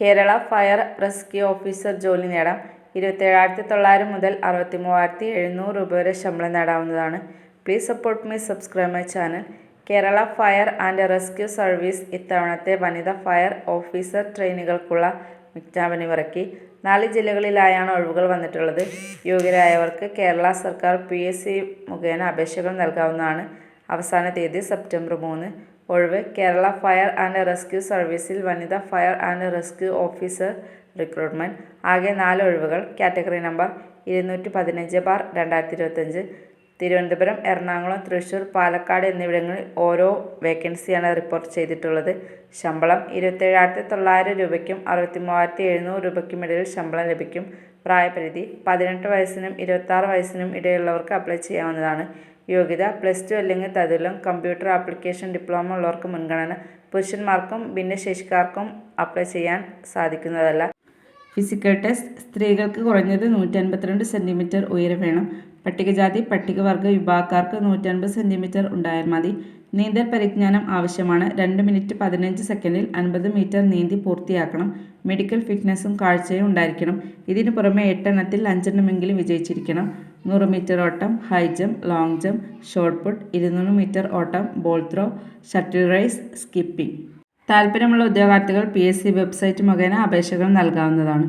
Kerala fire rescue officer ജോലി നേടാം. ഇരുപത്തേഴായിരത്തി തൊള്ളായിരം മുതൽ അറുപത്തി മൂവായിരത്തി എഴുന്നൂറ് രൂപ വരെ ശമ്പളം നേടാവുന്നതാണ്. Please support me subscribe my channel. Kerala fire and rescue service ഇത്തവണത്തെ വനിതാ ഫയർ ഓഫീസർ ട്രെയിനുകൾക്കുള്ള വിജ്ഞാപനം ഇറക്കി. നാല് ജില്ലകളിലായാണ് ഒഴിവുകൾ വന്നിട്ടുള്ളത്. യോഗ്യരായവർക്ക് കേരള സർക്കാർ പി എസ് സി മുഖേന അപേക്ഷകൾ നൽകാവുന്നതാണ്. അവസാന തീയതി സെപ്റ്റംബർ മൂന്ന്. ഒഴിവ് കേരള ഫയർ ആൻഡ് റെസ്ക്യൂ സർവീസിൽ വനിതാ fire and rescue officer recruitment. ആകെ നാല് ഒഴിവുകൾ. കാറ്റഗറി നമ്പർ ഇരുന്നൂറ്റി പതിനഞ്ച് ബാർ രണ്ടായിരത്തി ഇരുപത്തഞ്ച് തിരുവനന്തപുരം എറണാകുളം തൃശ്ശൂർ പാലക്കാട് എന്നിവിടങ്ങളിൽ ഓരോ വേക്കൻസിയാണ് റിപ്പോർട്ട് ചെയ്തിട്ടുള്ളത്. ശമ്പളം ഇരുപത്തേഴായിരത്തി തൊള്ളായിരം രൂപയ്ക്കും അറുപത്തി മൂവായിരത്തി എഴുന്നൂറ് രൂപയ്ക്കും ഇടയിൽ ശമ്പളം ലഭിക്കും. പ്രായപരിധി പതിനെട്ട് വയസ്സിനും ഇരുപത്താറ് വയസ്സിനും ഇടയിലുള്ളവർക്ക് അപ്ലൈ ചെയ്യാവുന്നതാണ്. യോഗ്യത പ്ലസ് ടു അല്ലെങ്കിൽ തതുല്യം കമ്പ്യൂട്ടർ ആപ്ലിക്കേഷൻ ഡിപ്ലോമ ഉള്ളവർക്ക് മുൻഗണന പുരുഷന്മാർക്കും ഭിന്നശേഷിക്കാർക്കും അപ്ലൈ ചെയ്യാൻ സാധിക്കുന്നതല്ല. ഫിസിക്കൽ ടെസ്റ്റ് സ്ത്രീകൾക്ക് കുറഞ്ഞത് നൂറ്റി അൻപത്തിരണ്ട് സെന്റിമീറ്റർ ഉയരം വേണം. പട്ടികജാതി പട്ടികവർഗ വിഭാഗക്കാർക്ക് നൂറ്റൻപത് സെന്റിമീറ്റർ ഉണ്ടായാൽ മതി. നീന്തൽ പരിജ്ഞാനം ആവശ്യമാണ്. രണ്ട് മിനിറ്റ് പതിനഞ്ച് സെക്കൻഡിൽ അൻപത് മീറ്റർ നീന്തി പൂർത്തിയാക്കണം. മെഡിക്കൽ ഫിറ്റ്നസ്സും കാഴ്ചയും ഉണ്ടായിരിക്കണം. ഇതിനു പുറമെ എട്ടെണ്ണത്തിൽ അഞ്ചെണ്ണമെങ്കിലും വിജയിച്ചിരിക്കണം. നൂറ് മീറ്റർ ഓട്ടം high jump long jump shot put ഇരുന്നൂറ് മീറ്റർ ഓട്ടം ball throw shuttle race skipping. താല്പര്യമുള്ള ഉദ്യോഗാർത്ഥികൾ പി വെബ്സൈറ്റ് മുഖേന അപേക്ഷകൾ നൽകാവുന്നതാണ്.